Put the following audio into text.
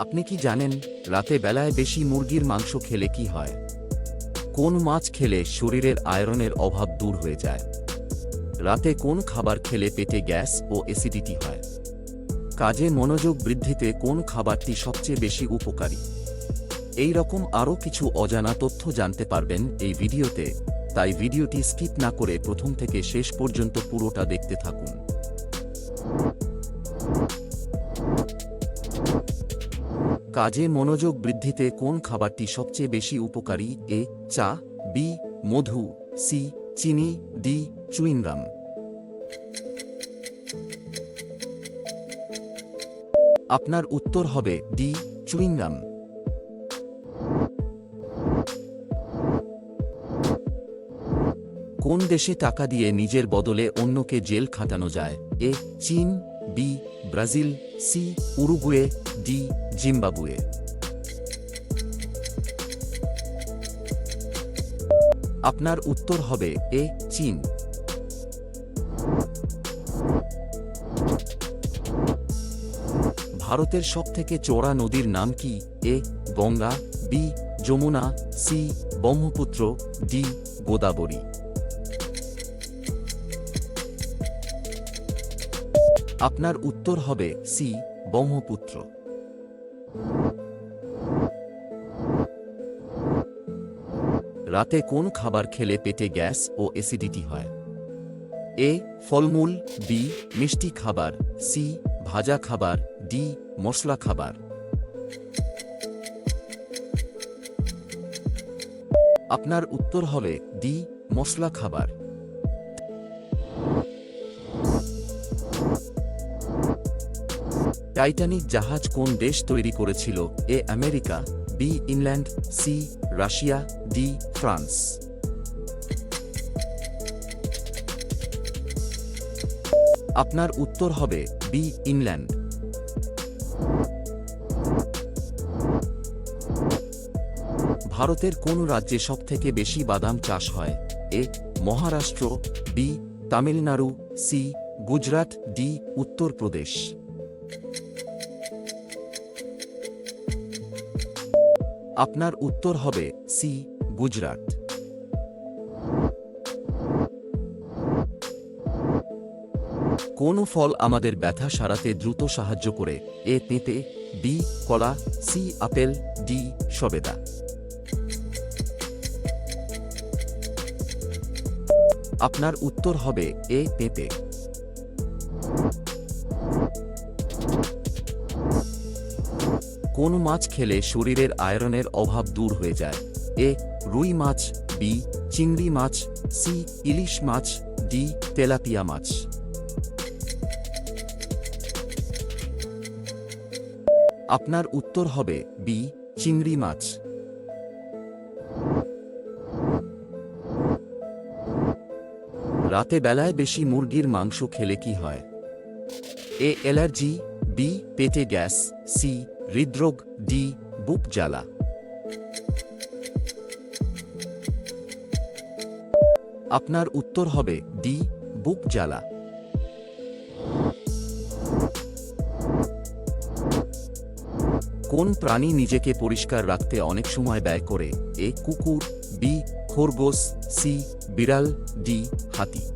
আপনি কি জানেন, রাতে বেলায় বেশি মুরগির মাংস খেলে কি হয়? কোন মাছ খেলে শরীরের আয়রনের অভাব দূর হয়ে যায়? রাতে কোন খাবার খেলে পেটে গ্যাস ও অ্যাসিডিটি হয়? কাজে মনোযোগ বৃদ্ধিতে কোন খাবারটি সবচেয়ে বেশি উপকারী? এই রকম আরও কিছু অজানা তথ্য জানতে পারবেন এই ভিডিওতে, তাই ভিডিওটি স্কিপ না করে প্রথম থেকে শেষ পর্যন্ত পুরোটা দেখতে থাকুন। কাজে মনোযোগ বৃদ্ধিতে কোন খাবারটি সবচেয়ে বেশি উপকারী? এ, চা, বি, মধু, সি, চিনি, ডি চুইংগাম আপনার উত্তর হবে ডি চুইংগাম কোন দেশে টাকা দিয়ে নিজের বদলে অন্যকে জেল খাটানো যায়? এ, চীন, B Brazil C Uruguay D Zimbabwe আপনার উত্তর হবে এ, চীন। ভারতের সবথেকে চওড়া নদীর নাম কি? A, Ganga, B, Yamuna, C, Brahmaputra, D, Godavari. আপনার উত্তর হবে সি, ব্রহ্মপুত্র। রাতে কোন খাবার খেলে পেটে গ্যাস ও অ্যাসিডিটি হয়? এ, ফলমূল, বি, মিষ্টি খাবার, সি, ভাজা খাবার, ডি, মশলা খাবার। আপনার উত্তর হবে ডি, মশলা খাবার। টাইটানিক জাহাজ কোন দেশ তৈরি করেছিল? A, America, B, England, C, Russia, D, France. আপনার উত্তর হবে বি, ইংল্যান্ড। ভারতের কোন রাজ্যে সবথেকে বেশি বাদাম চাষ হয়? A, Maharashtra, B, Tamil Nadu, C, Gujarat, D, Uttar Pradesh. আপনার উত্তর হবে সি, গুজরাট। কোন ফল আমাদের ব্যথা সারাতে দ্রুত সাহায্য করে? এ পেঁপে বি, কলা, সি, আপেল, ডি, সবেদা। আপনার উত্তর হবে এ পেঁপে কোন মাছ খেলে শরীরের আয়রনের অভাব দূর হয়ে যায়? এ, রুই মাছ, বি, চিংড়ি মাছ, সি, ইলিশ মাছ, ডি, তেলাপিয়া মাছ। আপনার উত্তর হবে বি, চিংড়ি মাছ। রাতে বেলায় বেশি মুরগির মাংস খেলে কি হয়? এ, অ্যালার্জি বি পেটে গ্যাস সি হৃদরোগ ডি বুক জ্বালা। আপনার উত্তর হবে ডি বুক জ্বালা। কোন প্রাণী নিজেকে পরিষ্কার রাখতে অনেক সময় ব্যয় করে? এ, কুকুর, বি, খরগোশ, সি, বিড়াল, ডি, হাতি।